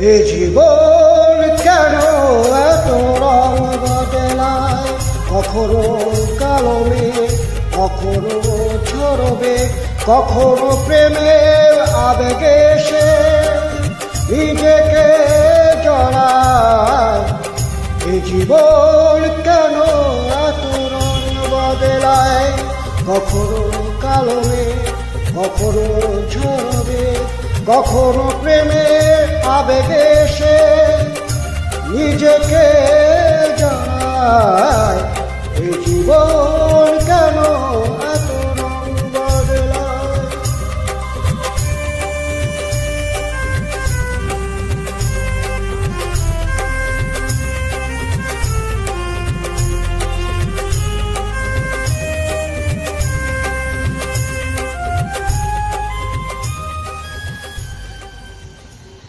এ জীবন কেন এত রং বদলায় কখনো কালো মেঘ কখনো ঝরবে কখনো প্রেমের আবেগে সে নিজেকে জড়ায়। এ জীবন কেন এত রং বদলায় কখনো কালো মেঘ কখনো ঝরবে কখনো প্রেমের আবেগে সে নিজেকে জানা